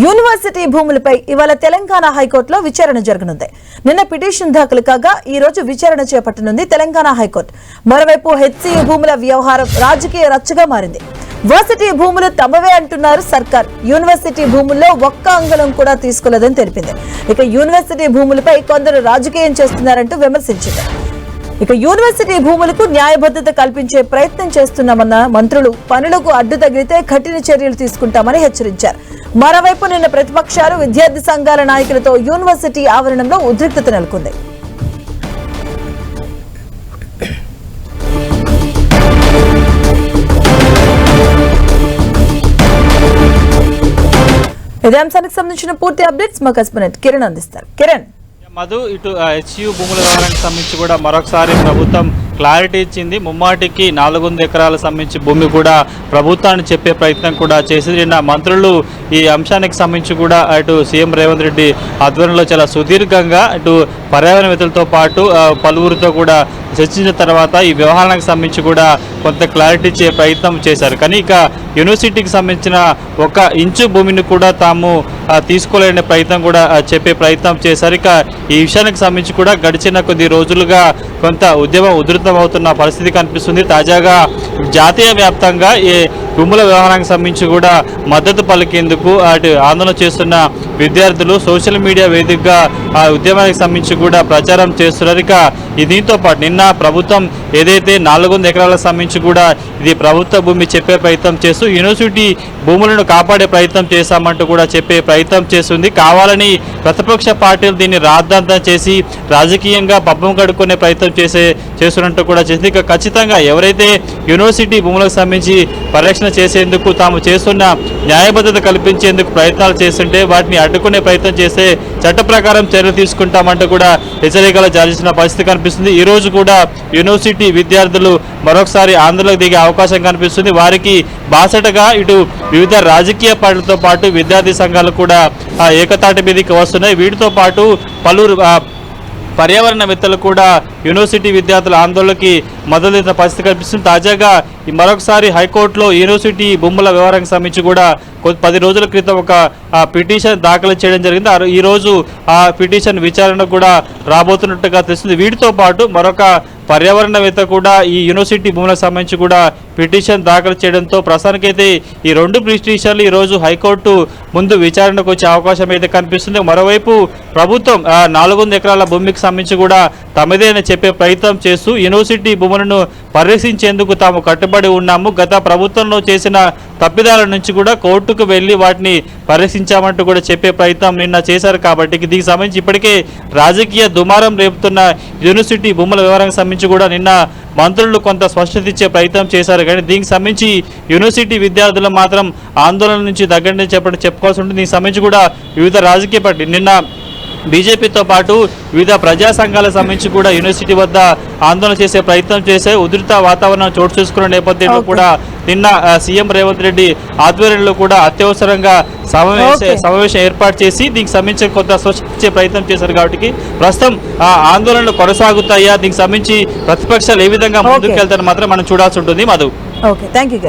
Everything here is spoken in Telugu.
యూనివర్సిటీ భూములపై ఇవాళ తెలంగాణ హైకోర్టులో విచారణ జరగనుంది. నిన్న పిటిషన్ దాఖలు కాగా ఈ రోజు విచారణ చేపట్టనుంది తెలంగాణ హైకోర్టు. మరోవైపు హెచ్సియు భూముల వ్యవహారం రాజకీయ రచ్చగా మారింది. వర్సిటీ భూములు తమవే అంటున్నారు సర్కార్. యూనివర్సిటీ భూముల్లో ఒక్క అంగుళం కూడా తీసుకోలేదని తెలిపింది. ఇక యూనివర్సిటీ భూములపై కొందరు రాజకీయం చేస్తున్నారంటూ విమర్శించింది. ఇక యూనివర్సిటీ భూములకు న్యాయబద్ధత కల్పించే ప్రయత్నం చేస్తున్నామన్న మంత్రులు పనులకు అడ్డు తగిలితే కఠిన చర్యలు తీసుకుంటామని హెచ్చరించారు. మరోవైపు నిన్న ప్రతిపక్షాలు విద్యార్థి సంఘాల నాయకులతో యూనివర్సిటీ ఆవరణంలో ఉద్రిక్తత నెలకొంది. ఇదే అంశానికి సంబంధించిన పూర్తి అప్డేట్స్ మా కస్పనెట్ కిరణ్ అందిస్తారు. కిరణ్. మధు ఇటు హెచ్యు భూముల వ్యవహారానికి సంబంధించి కూడా మరొకసారి ప్రభుత్వం క్లారిటీ ఇచ్చింది. ముమ్మాటికి నాలుగు వందల ఎకరాలకు సంబంధించి భూమి కూడా ప్రభుత్వాన్ని చెప్పే ప్రయత్నం కూడా చేసింది. నిన్న మంత్రులు ఈ అంశానికి సంబంధించి కూడా అటు సీఎం రేవంత్ రెడ్డి ఆధ్వర్యంలో చాలా సుదీర్ఘంగా అటు పర్యావరణవేత్తలతో పాటు పలువురితో కూడా చర్చించిన తర్వాత ఈ వ్యవహారానికి సంబంధించి కూడా కొంత క్లారిటీ ఇచ్చే ప్రయత్నం చేశారు. కానీ ఇక యూనివర్సిటీకి సంబంధించిన ఒక ఇంచు భూమిని కూడా తాము తీసుకోలేని ప్రయత్నం కూడా చెప్పే ప్రయత్నం చేశారు. ఇక ఈ విషయానికి సంబంధించి కూడా గడిచిన కొద్ది రోజులుగా కొంత ఉద్యమం ఉధృతం అవుతున్న పరిస్థితి కనిపిస్తుంది. తాజాగా జాతీయ వ్యాప్తంగా ఈ భూముల వ్యవహారానికి సంబంధించి కూడా మద్దతు పలికేందుకు అటు ఆందోళన చేస్తున్న విద్యార్థులు సోషల్ మీడియా వేదికగా ఆ ఉద్యమానికి సంబంధించి కూడా ప్రచారం చేస్తున్నారు. ఇక దీంతో పాటు నిన్న ప్రభుత్వం ఏదైతే నాలుగు వందల ఎకరాలకు సంబంధించి కూడా ఇది ప్రభుత్వ భూమి చెప్పే ప్రయత్నం చేస్తూ యూనివర్సిటీ భూములను కాపాడే ప్రయత్నం చేశామంటూ కూడా చెప్పే ప్రయత్నం చేస్తుంది. కావాలని ప్రతిపక్ష పార్టీలు దీన్ని రాద్ధాంతం చేసి రాజకీయంగా పబ్బం కడుక్కునే ప్రయత్నం చేసే చేస్తున్నట్టు కూడా చేసింది. ఇక ఖచ్చితంగా ఎవరైతే యూనివర్సిటీ భూములకు సంబంధించి పరిరక్షణ చేసేందుకు తాము చేస్తున్న న్యాయబద్ధత కల్పించేందుకు ప్రయత్నాలు చేస్తుంటే వాటిని అడ్డుకునే ప్రయత్నం చేస్తే చట్ట ప్రకారం చర్యలు తీసుకుంటామంటూ కూడా హెచ్చరికలు జారించిన పరిస్థితి కనిపిస్తుంది. ఈ రోజు కూడా యూనివర్సిటీ విద్యార్థులు మరొకసారి ఆందోళనకు దిగే అవకాశం కనిపిస్తుంది. వారికి బాసటగా ఇటు వివిధ రాజకీయ పార్టీలతో పాటు విద్యార్థి సంఘాలు కూడా ఏకతాటి మీదకి వస్తున్నాయి. వీటితో పాటు పలువురు పర్యావరణవేత్తలు కూడా యూనివర్సిటీ విద్యార్థుల ఆందోళనకి మద్దతున్న పరిస్థితి కనిపిస్తుంది. తాజాగా ఈ మరొకసారి హైకోర్టులో యూనివర్సిటీ భూముల వ్యవహారానికి సంబంధించి కూడా కొద్ది పది రోజుల క్రితం ఒక పిటిషన్ దాఖలు చేయడం జరిగింది. ఈరోజు ఈ రోజు ఆ పిటిషన్ విచారణ కూడా రాబోతున్నట్టుగా తెలుస్తుంది. వీటితో పాటు మరొక పర్యావరణవేత్త కూడా ఈ యూనివర్సిటీ భూములకు సంబంధించి కూడా పిటిషన్ దాఖలు చేయడంతో ప్రస్తుతానికైతే ఈ రెండు పిటిషన్లు ఈ రోజు హైకోర్టు ముందు విచారణకు వచ్చే అవకాశం అయితే కనిపిస్తుంది. మరోవైపు ప్రభుత్వం ఆ, నాలుగు వందల ఎకరాల భూమికి సంబంధించి కూడా తమదేనని చెప్పే ప్రయత్నం చేస్తూ యూనివర్సిటీ భూములను పరిరక్షించేందుకు తాము కట్టుబడి ఉన్నాము. గత ప్రభుత్వంలో చేసిన తప్పిదాల నుంచి కూడా కోర్టుకు వెళ్ళి వాటిని పరిరక్షించామంటూ కూడా చెప్పే ప్రయత్నం నిన్న చేశారు. కాబట్టి దీనికి సంబంధించి ఇప్పటికే రాజకీయ దుమారం రేపుతున్న యూనివర్సిటీ భూముల వివరానికి సంబంధించి కూడా నిన్న మంత్రులు కొంత స్పష్టత ఇచ్చే ప్రయత్నం చేశారు. కానీ దీనికి సంబంధించి యూనివర్సిటీ విద్యార్థులు మాత్రం ఆందోళన నుంచి దగ్గర చెప్పడం చెప్పుకోవాల్సి ఉంటుంది. దీనికి సంబంధించి కూడా వివిధ రాజకీయ పార్టీ నిన్న బీజేపీతో పాటు వివిధ ప్రజా సంఘాలకు సంబంధించి కూడా యూనివర్సిటీ వద్ద ఆందోళన చేసే ప్రయత్నం చేసే ఉధృత వాతావరణం చోటు చేసుకున్న నేపథ్యంలో. కూడా నిన్న సీఎం రేవంత్ రెడ్డి ఆధ్వర్యంలో కూడా అత్యవసరంగా సమావేశ. సమావేశం ఏర్పాటు చేసి దీనికి సంబంధించి కొంత స్పష్టించే ప్రయత్నం చేశారు కాబట్టి ప్రస్తుతం ఆందోళనలు కొనసాగుతాయా దీనికి సంబంధించి ప్రతిపక్షాలు ఏ విధంగా. ముందుకు వెళ్తారని మాత్రం మనం చూడాల్సి ఉంటుంది మధు ఓకే థ్యాంక్ యూ